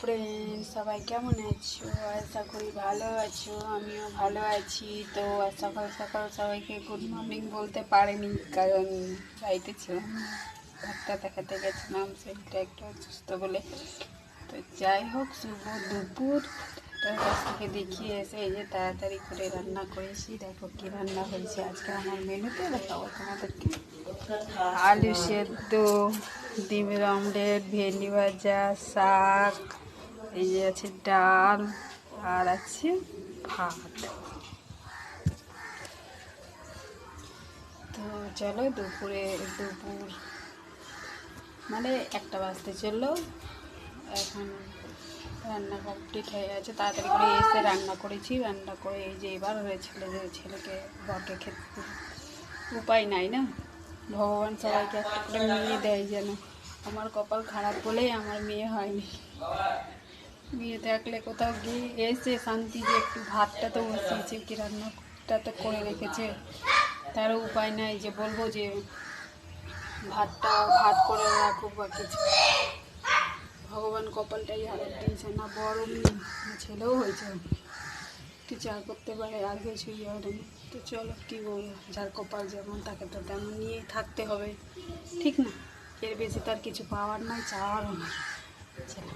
Friend সবাই কেমন আছো? আশা করি ভালো আছো, আমিও ভালো আছি। তো সকাল সকাল সবাইকে গুড মর্নিং বলতে পারিনি, কারণ বাড়িতে ছিলাম। ডাক্তার দেখাতে গেছিলাম, শরীরটা একটু অসুস্থ বলে। তো যাই হোক, শুভ দুপুর। কাছ থেকে দেখিয়ে এসে এই যে তাড়াতাড়ি করে রান্না করেছি। দেখো কী রান্না হয়েছে। আজকে আমার মেনুতে দেখাবো তোমাদেরকে। আলু সেদ্ধ। ডিমের অমলেট ভেন্ডি ভাজা, শাক, এই যে আছে ডাল আর আছে ভাত। তো চলো দুপুরে, দুপুর মানে একটা বাজতে চলল। এখন রান্না কমপ্লিট হয়ে গেছে। তাড়াতাড়ি করে এসে রান্না করেছি। রান্না করে এই যে এবার ছেলেদের ছেলেকে বটে খেতে। উপায় নাই না। ভগবান সবাইকে একটা করে মেয়ে দেয় যেন। আমার কপাল খারাপ বলেই আমার মেয়ে হয়নি। মেয়ে থাকলে কোথাও গিয়ে এসে শান্তি যে একটু ভাতটা তো বসিয়েছে, কি রান্নাটা তো করে রেখেছে, তারও উপায় নাই যে বলব যে ভাতটা ভাত করে রাখুক বা কিছু। ভগবান কপালটাই হারাপ দিয়েছে না বড় ছেলেও হয়েছে। একটু চার করতে পারে, আগে ছুঁই হয়নি তো চলো, কী বলব, যার কপাল যেমন তাকে তো তেমন নিয়েই থাকতে হবে। ঠিক না? এর বেশি তার কিছু পাওয়ার নাই, চাওয়ারও না চলো।